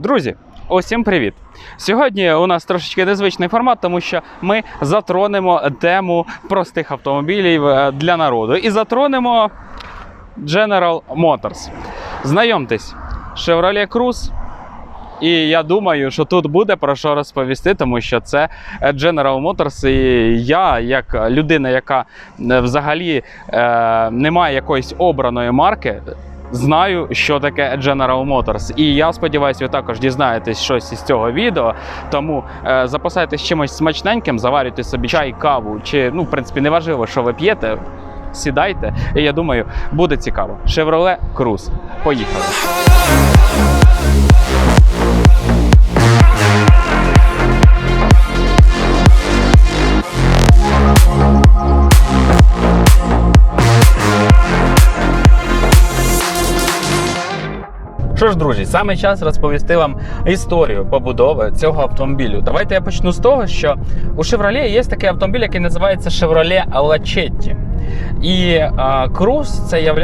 Друзі, усім привіт! Сьогодні у нас трошечки незвичний формат, тому що ми затронемо тему простих автомобілів е, для народу і затронемо General Motors. Знайомтесь, Chevrolet Cruze. І я думаю, що тут буде про що розповісти, тому що це General Motors. І я, як людина, яка е, взагалі е, не має якоїсь обраної марки, знаю, що таке General Motors. І я сподіваюся, ви також дізнаєтесь щось із цього відео. Тому е, запасайтесь чимось смачненьким, заварюйте собі чай, каву, чи ну, в принципі, неважливо, що ви п'єте. Сідайте, і я думаю, буде цікаво. Chevrolet Cruze. Поїхали. Що ж, друзі, саме час розповісти вам історію побудови цього автомобілю. Давайте я почну з того, що у Chevrolet є такий автомобіль, який називається Chevrolet Lachetti. І Cruze це є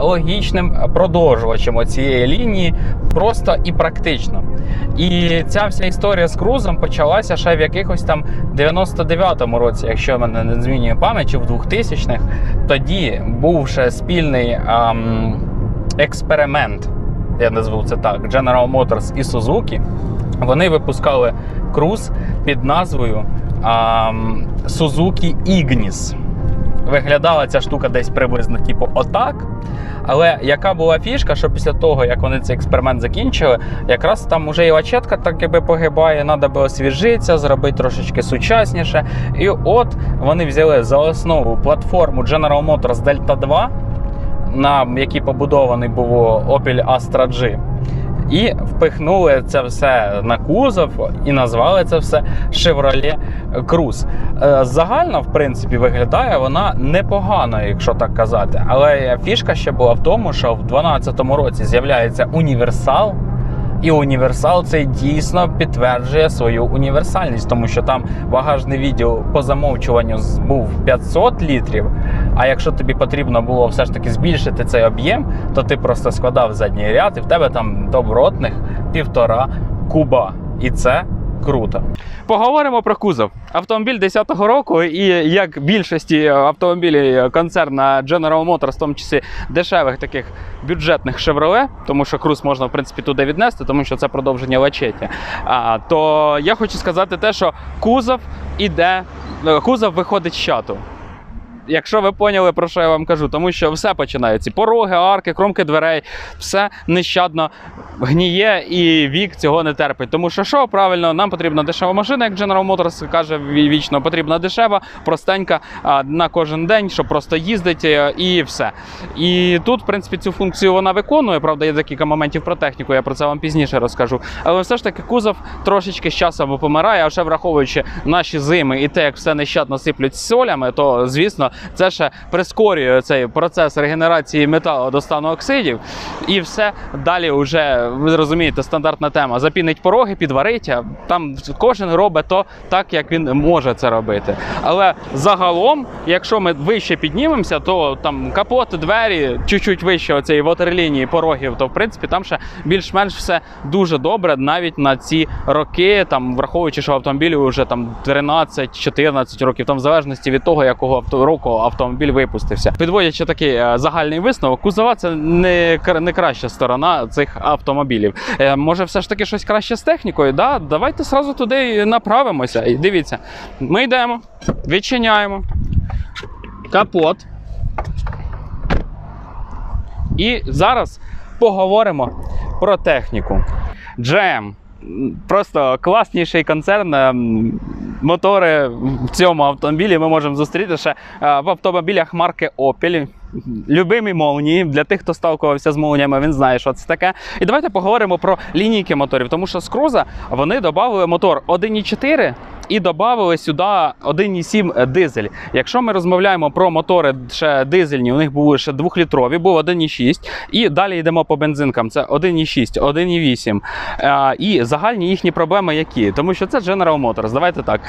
логічним продовжувачем цієї лінії просто і практично. І ця вся історія з Крузом почалася ще в якихось там 99-му році, якщо мене не змінює пам'ять, чи в 2000-х. Тоді був ще спільний ам, експеримент я назву це так, General Motors і Suzuki, вони випускали круз під назвою а, Suzuki Ignis. Виглядала ця штука десь приблизно, типу, отак. Але яка була фішка, що після того, як вони цей експеримент закінчили, якраз там уже і лачетка так якби погибає, треба було освіжитися, зробити трошечки сучасніше. І от вони взяли за основу платформу General Motors Delta 2 на якій побудований був Opel Astra G. І впихнули це все на кузов і назвали це все Chevrolet Cruze. Е, Загально, в принципі, виглядає вона непогано, якщо так казати. Але фішка ще була в тому, що в 2012 році з'являється універсал. І універсал цей дійсно підтверджує свою універсальність, тому що там багажний відділ по замовчуванню був 500 літрів. А якщо тобі потрібно було все ж таки збільшити цей об'єм, то ти просто складав задній ряд, і в тебе там добротних півтора куба. І це круто. Поговоримо про кузов. Автомобіль 10-го року, і як більшості автомобілів концерна General Motors, в тому числі дешевих таких бюджетних Chevrolet, тому що круз можна в принципі туди віднести, тому що це продовження лачеті. А, то я хочу сказати те, що кузов іде, е, кузов виходить з чату. Якщо ви поняли, про що я вам кажу, тому що все починається. Пороги, арки, кромки дверей, все нещадно гніє і вік цього не терпить. Тому що що правильно, нам потрібна дешева машина, як General Motors каже вічно, потрібна дешева, простенька на кожен день, щоб просто їздити і все. І тут, в принципі, цю функцію вона виконує. Правда, є декілька моментів про техніку, я про це вам пізніше розкажу. Але все ж таки кузов трошечки з часом помирає, а ще враховуючи наші зими і те, як все нещадно сиплють солями, то звісно, це ще прискорює цей процес регенерації металу до стану оксидів. І все далі вже, ви розумієте, стандартна тема. Запінить пороги, підварить, а там кожен робить то так, як він може це робити. Але загалом, якщо ми вище піднімемося, то там капот, двері, чуть-чуть вище оцієї ватерлінії порогів, то в принципі там ще більш-менш все дуже добре, навіть на ці роки, там враховуючи, що автомобілю вже там 13-14 років, там в залежності від того, якого авто року автомобіль випустився. Підводячи такий е, загальний висновок, кузова це не, не краща сторона цих автомобілів. Е, може, все ж таки щось краще з технікою? Да? Давайте сразу туди направимося. І дивіться, ми йдемо, відчиняємо капот. І зараз поговоримо про техніку. GM. Просто класніший концерн. ем, Мотори в цьому автомобілі ми можемо зустріти ще е, в автомобілях марки Opel. Любимі молнії. Для тих, хто сталкувався з молніями, він знає, що це таке. І давайте поговоримо про лінійки моторів, тому що з Круза вони додали мотор 1.4 і додали сюди 1,7 дизель. Якщо ми розмовляємо про мотори ще дизельні, у них були ще 2-літрові, був 1,6. І далі йдемо по бензинкам. Це 1,6, 1,8. Е, І загальні їхні проблеми які? Тому що це General Motors. Давайте так.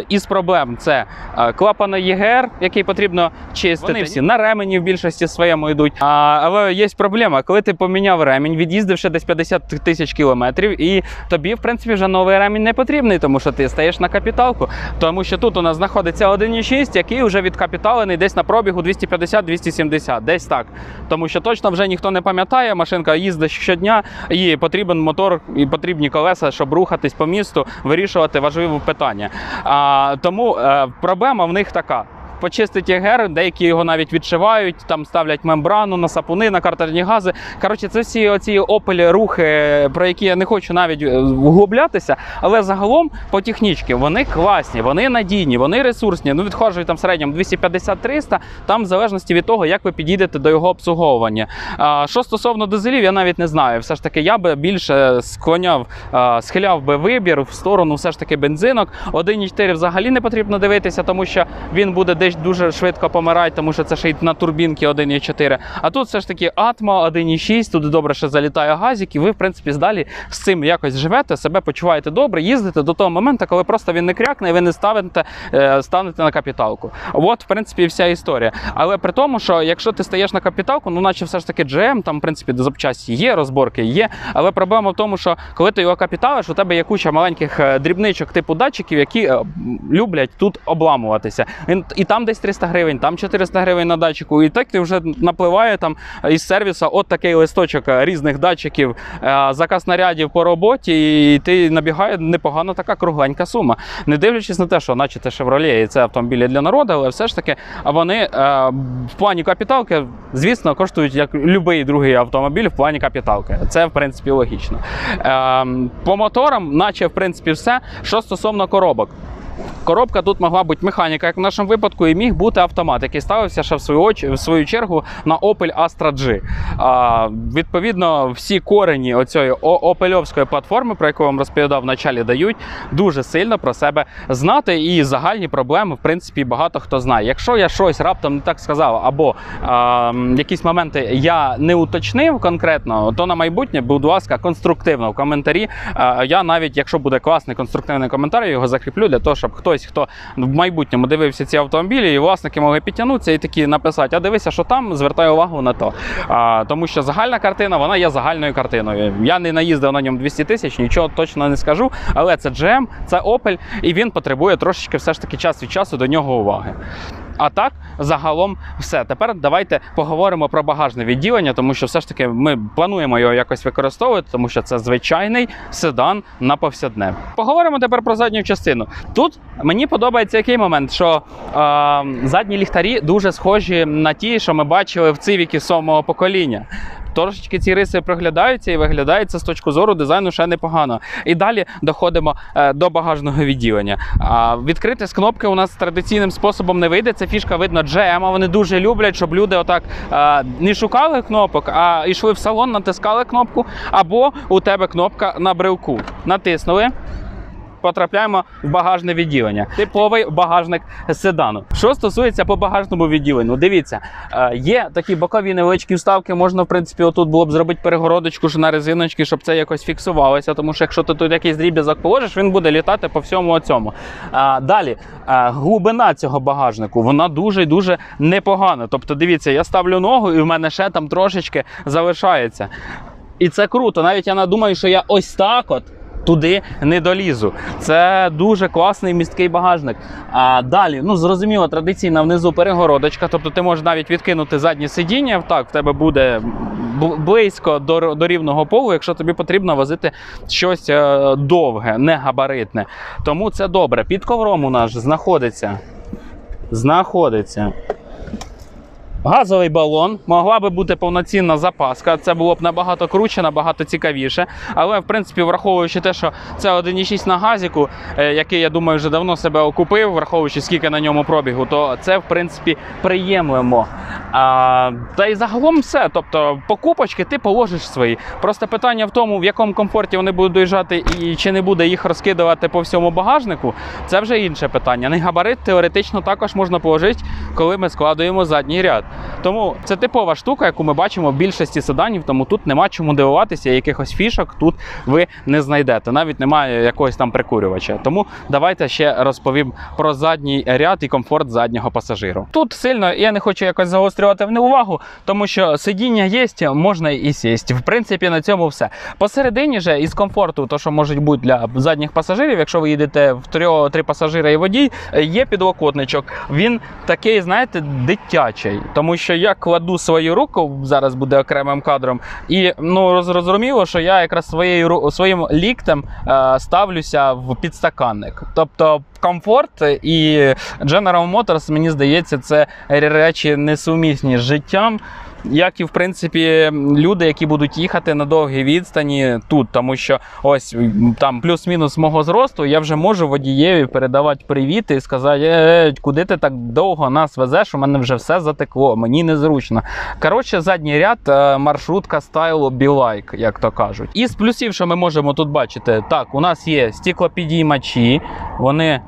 Е, Із проблем це е, клапани ЄГР, який потрібно чистити. Вони всі на ремені в більшості своєму йдуть. Але є проблема, коли ти поміняв ремінь, від'їздивши десь 50 тисяч кілометрів, і тобі, в принципі, вже новий ремінь не потрібний, тому що ти стаєш на капіталку. Тому що тут у нас знаходиться 1,6, який вже відкапіталений десь на пробігу 250-270, десь так. Тому що точно вже ніхто не пам'ятає, машинка їздить щодня, і потрібен мотор, і потрібні колеса, щоб рухатись по місту, вирішувати важливі питання. А, тому е, проблема в них така. Почистить ЄГР, деякі його навіть відшивають, там ставлять мембрану на сапуни, на картерні гази. Коротше, це всі оці опелі рухи, про які я не хочу навіть е, вглублятися. Але загалом по технічці вони класні, вони надійні, вони ресурсні. Ну, відходжують там в середньому 250-300, там в залежності від того, як ви підійдете до його обслуговування. А, що стосовно дизелів, я навіть не знаю. Все ж таки, я би більше склоняв, схиляв би вибір в сторону все ж таки бензинок. 1,4 взагалі не потрібно дивитися, тому що він буде десь дуже швидко помирати, тому що це ще й на турбінки 1,4. А тут все ж таки Атма 1,6, тут добре, що залітає газик, і ви, в принципі, далі з цим якось живете, себе почуваєте добре, їздите до того моменту, коли просто він не крякне, і ви не ставите, е, станете на капіталку. От, в принципі, вся історія. Але при тому, що якщо ти стаєш на капіталку, ну наче все ж таки GM, там, в принципі, до запчасті є, розборки є. Але проблема в тому, що коли ти його капіталиш, у тебе є куча маленьких е, дрібничок типу датчиків, які е, люблять тут обламуватися. І там десь 300 гривень, там 400 гривень на датчику. І так ти вже напливає там із сервісу от такий листочок е, різних датчиків, е, заказ нарядів по роботі, і ти набігає непогано така кругленька сума. Не дивлячись на те, що наче це Chevrolet і це автомобілі для народу, але все ж таки вони е, в плані капіталки, звісно, коштують як будь-який другий автомобіль в плані капіталки. Це в принципі логічно. Е, по моторам, наче в принципі, все. Що стосовно коробок. Коробка тут могла бути механіка, як в нашому випадку, і міг бути автомат, який ставився ще в свою, оч- в свою чергу на Opel Astra G. А, відповідно, всі корені оцієї опельовської платформи, про яку я вам розповідав в началі, дають дуже сильно про себе знати. І загальні проблеми, в принципі, багато хто знає. Якщо я щось раптом не так сказав, або а, якісь моменти я не уточнив конкретно, то на майбутнє, будь ласка, конструктивно в коментарі. А, я навіть, якщо буде класний конструктивний коментар, я його закріплю для того, щоб хтось, хто в майбутньому дивився ці автомобілі, і власники могли підтягнутися і такі написати: а дивися, що там, звертай увагу на то. А, тому що загальна картина вона є загальною картиною. Я не наїздив на ньому 200 тисяч, нічого точно не скажу. Але це GM, це Opel, і він потребує трошечки все ж таки час від часу до нього уваги. А так, загалом, все. Тепер давайте поговоримо про багажне відділення, тому що все ж таки ми плануємо його якось використовувати, тому що це звичайний седан на повсядне. Поговоримо тепер про задню частину. Тут мені подобається який момент, що е, задні ліхтарі дуже схожі на ті, що ми бачили в цивіки сьомого покоління. Трошечки ці риси проглядаються і виглядає це з точки зору дизайну ще непогано. І далі доходимо е, до багажного відділення. Відкрити з кнопки у нас традиційним способом не вийде. Це фішка видно GM, а Вони дуже люблять, щоб люди отак е, не шукали кнопок, а йшли в салон, натискали кнопку, або у тебе кнопка на брелку. Натиснули потрапляємо в багажне відділення. Типовий багажник седану. Що стосується по багажному відділенню, дивіться, е, є такі бокові невеличкі вставки. Можна, в принципі, отут було б зробити перегородочку ж на резиночки, щоб це якось фіксувалося. Тому що якщо ти тут якийсь дріб'язок положиш, він буде літати по всьому цьому. А, далі, е, глибина цього багажнику, вона дуже і дуже непогана. Тобто, дивіться, я ставлю ногу, і в мене ще там трошечки залишається. І це круто. Навіть я надумаю, що я ось так от. Туди не долізу. Це дуже класний місткий багажник. А далі, ну зрозуміло, традиційна внизу перегородочка. Тобто ти можеш навіть відкинути заднє сидіння. Так, в тебе буде близько до, до рівного полу, якщо тобі потрібно возити щось е, довге, не габаритне. Тому це добре. Під ковром у нас знаходиться. Знаходиться Газовий балон, могла би бути повноцінна запаска. Це було б набагато круче, набагато цікавіше. Але в принципі, враховуючи те, що це 1,6 на газіку, е, який я думаю вже давно себе окупив, враховуючи скільки на ньому пробігу, то це в принципі приємлемо. А, та й загалом все. Тобто покупочки ти положиш свої. Просто питання в тому, в якому комфорті вони будуть доїжджати і чи не буде їх розкидувати по всьому багажнику. Це вже інше питання. Не габарит теоретично також можна положити, коли ми складуємо задній ряд. Тому це типова штука, яку ми бачимо в більшості седанів, тому тут нема чому дивуватися, якихось фішок тут ви не знайдете. Навіть немає якогось там прикурювача. Тому давайте ще розповім про задній ряд і комфорт заднього пасажиру. Тут сильно я не хочу якось загострювати в увагу, тому що сидіння є, можна і сісти. В принципі, на цьому все. Посередині же із комфорту, то що може бути для задніх пасажирів, якщо ви їдете в трьох три пасажири і водій, є підлокотничок. Він такий, знаєте, дитячий, тому що я кладу свою руку зараз буде окремим кадром, і ну роз- зрозуміло, що я якраз своєю своїм ліктем е, ставлюся в підстаканник. Тобто комфорт і General Motors, мені здається, це речі несумісні з життям. Як і в принципі люди, які будуть їхати на довгі відстані тут, тому що ось там плюс-мінус мого зросту, я вже можу водієві передавати привіт і сказати, е, е, куди ти так довго нас везеш? У мене вже все затекло, мені незручно. Коротше, задній ряд е, маршрутка стайлу Be-like, як то кажуть. Із плюсів, що ми можемо тут бачити, так, у нас є стеклопідіймачі, вони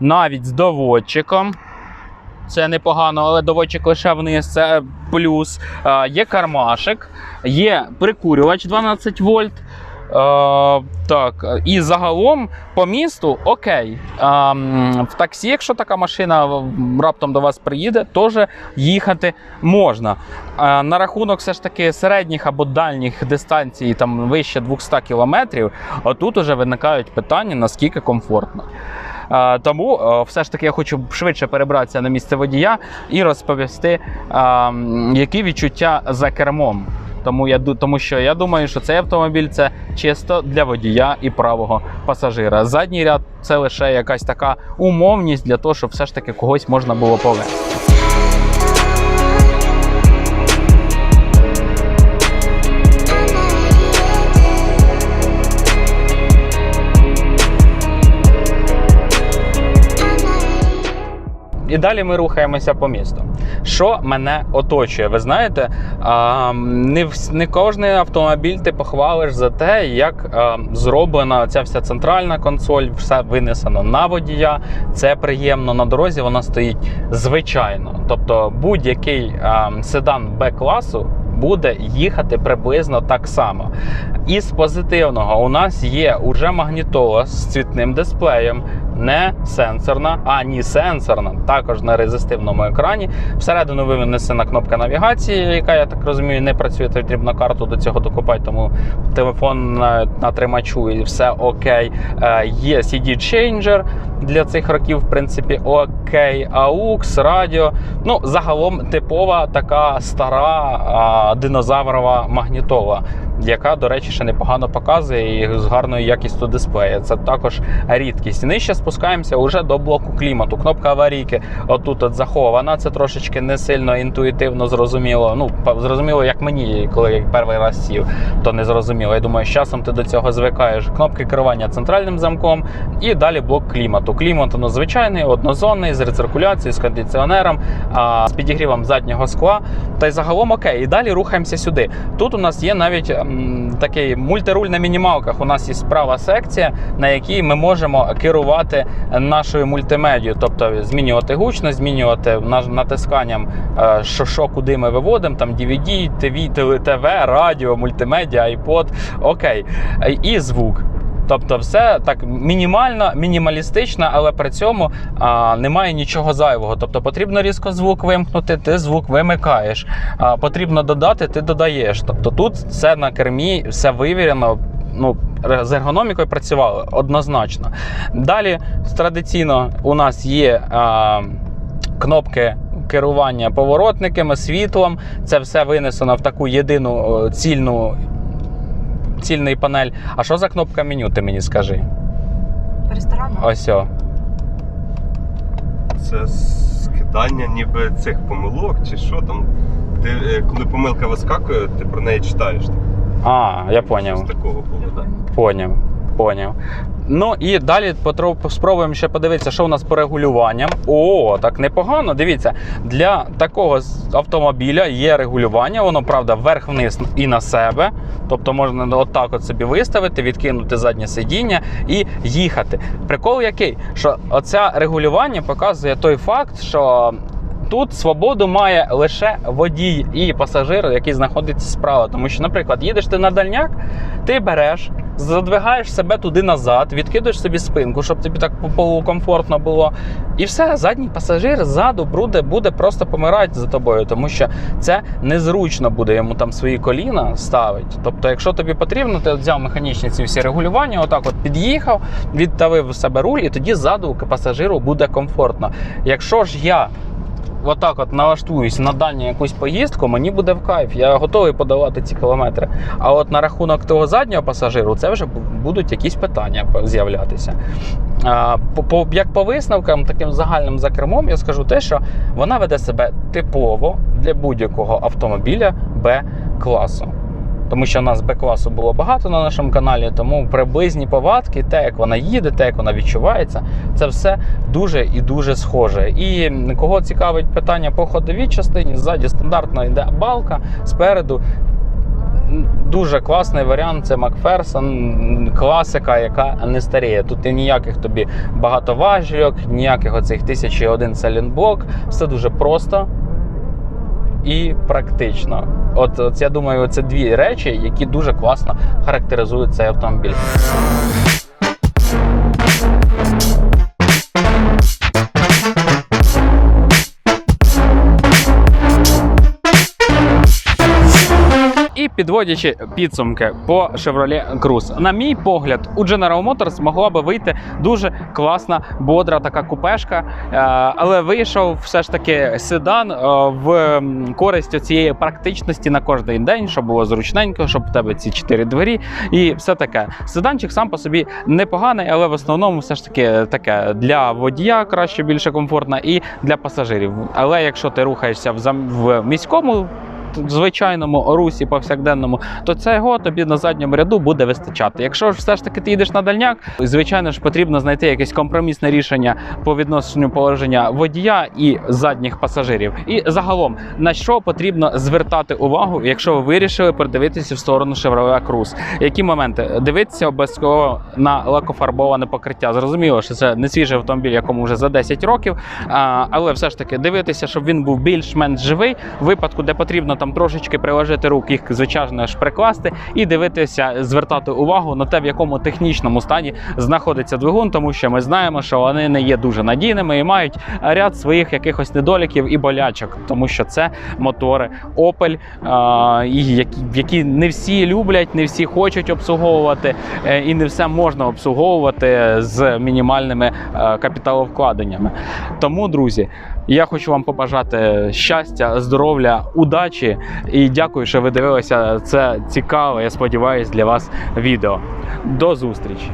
навіть з доводчиком. Це непогано, але доводчик лише вниз, це плюс. Е, є кармашик, є прикурювач 12 вольт. Е, так, і загалом по місту окей. Е, в таксі, якщо така машина раптом до вас приїде, теж їхати можна. Е, на рахунок все ж таки середніх або дальніх дистанцій, там вище 200 кілометрів, отут уже виникають питання, наскільки комфортно. Е, Тому е, все ж таки я хочу швидше перебратися на місце водія і розповісти, е, які відчуття за кермом. Тому я тому що я думаю, що цей автомобіль це чисто для водія і правого пасажира. Задній ряд це лише якась така умовність для того, щоб все ж таки когось можна було повезти. І далі ми рухаємося по місту. Що мене оточує? Ви знаєте, не, не кожний автомобіль ти похвалиш за те, як зроблена ця вся центральна консоль, все винесено на водія. Це приємно на дорозі. Вона стоїть звичайно. Тобто будь-який седан Б-класу. Буде їхати приблизно так само. Із позитивного у нас є уже магнітола з цвітним дисплеєм, не сенсорна, а ні сенсорна, також на резистивному екрані. Всередину винесена кнопка навігації, яка, я так розумію, не працює. Потрібно карту до цього докупати, тому телефон на, тримачу і все окей. Е, є CD-чейнджер для цих років, в принципі, окей. AUX, радіо. Ну, загалом типова така стара динозаврова магнітола, яка, до речі, ще непогано показує і з гарною якістю дисплея. Це також рідкість. Нижче спускаємося вже до блоку клімату. Кнопка аварійки отут от захована. Це трошечки не сильно інтуїтивно зрозуміло. Ну, зрозуміло, як мені, коли я перший раз сів, то не зрозуміло. Я думаю, з часом ти до цього звикаєш. Кнопки керування центральним замком і далі блок клімату. Клімат ну, звичайний, однозонний, з рециркуляцією, з кондиціонером, а, з підігрівом заднього скла. Та й загалом окей. І далі рухаємося сюди. Тут у нас є навіть такий мультируль на мінімалках. У нас є справа секція, на якій ми можемо керувати нашою мультимедією, тобто змінювати гучність, змінювати натисканням, е, що, що куди ми виводимо, там DVD, TV, ТВ, радіо, мультимедіа, iPod, окей. І звук. Тобто, все так мінімально, мінімалістично, але при цьому а, немає нічого зайвого. Тобто потрібно різко звук вимкнути, ти звук вимикаєш. А, потрібно додати, ти додаєш. Тобто тут все на кермі, все вивірено. Ну, з ергономікою працювали однозначно. Далі традиційно у нас є а, кнопки керування поворотниками, світлом. Це все винесено в таку єдину цільну. Цільний панель. А що за кнопка меню? Ти мені скажи. Ресторан? Ось. о. Це скидання ніби цих помилок чи що там. Ти, е, коли помилка вискакує, ти про неї читаєш. А, я поняв. З такого було, так. Поняв, поняв. Ну і далі спробуємо ще подивитися, що у нас по регулюванням. О, так непогано. Дивіться, для такого автомобіля є регулювання, воно правда вверх-вниз і на себе. Тобто можна отак от собі виставити, відкинути заднє сидіння і їхати. Прикол який? Що оце регулювання показує той факт, що Тут свободу має лише водій і пасажир, який знаходиться справа. Тому що, наприклад, їдеш ти на дальняк, ти береш, задвигаєш себе туди назад, відкидуєш собі спинку, щоб тобі так по полу комфортно було. І все, задній пасажир ззаду буде, буде просто помирати за тобою, тому що це незручно буде йому там свої коліна ставити. Тобто, якщо тобі потрібно, ти взяв механічні ці всі регулювання, отак от під'їхав, віддавив в себе руль, і тоді ззаду пасажиру буде комфортно. Якщо ж я отак от налаштуюсь на дальню якусь поїздку, мені буде в кайф. Я готовий подавати ці кілометри. А от на рахунок того заднього пасажиру, це вже будуть якісь питання з'являтися. По, як по висновкам, таким загальним за кермом, я скажу те, що вона веде себе типово для будь-якого автомобіля Б-класу. Тому що в нас Б-класу було багато на нашому каналі, тому приблизні повадки, те, як вона їде, те, як вона відчувається, це все дуже і дуже схоже. І кого цікавить питання по ходовій частині, ззаді стандартна йде балка, спереду. Дуже класний варіант це Макферсон, класика, яка не старіє. Тут і ніяких тобі багатоважільок, ніяких оцих тисячі один салінблок. Все дуже просто і практично. От, от я думаю, це дві речі, які дуже класно характеризують цей автомобіль. Підводячи підсумки по Chevrolet Cruze, на мій погляд, у General Motors могла би вийти дуже класна, бодра така купешка, е, але вийшов все ж таки седан е, в користь цієї практичності на кожний день, щоб було зручненько, щоб в тебе ці чотири двері і все таке. Седанчик сам по собі непоганий, але в основному все ж таки таке для водія краще, більше комфортно, і для пасажирів. Але якщо ти рухаєшся в міському звичайному русі повсякденному, то цього тобі на задньому ряду буде вистачати. Якщо ж все ж таки ти йдеш на дальняк, звичайно ж потрібно знайти якесь компромісне рішення по відношенню положення водія і задніх пасажирів. І загалом на що потрібно звертати увагу, якщо ви вирішили придивитися в сторону Chevrolet Cruze. Які моменти дивитися обов'язково на лакофарбоване покриття? Зрозуміло, що це не свіжий автомобіль, якому вже за 10 років, але все ж таки дивитися, щоб він був більш-менш живий. В випадку, де потрібно там трошечки приложити рук, їх звичайно ж прикласти, і дивитися, звертати увагу на те, в якому технічному стані знаходиться двигун, тому що ми знаємо, що вони не є дуже надійними і мають ряд своїх якихось недоліків і болячок, тому що це мотори Opel, які, які не всі люблять, не всі хочуть обслуговувати, е, і не все можна обслуговувати з мінімальними е, капіталовкладеннями. Тому, друзі, я хочу вам побажати щастя, здоров'я, удачі і дякую, що ви дивилися це цікаве, я сподіваюся, для вас відео. До зустрічі!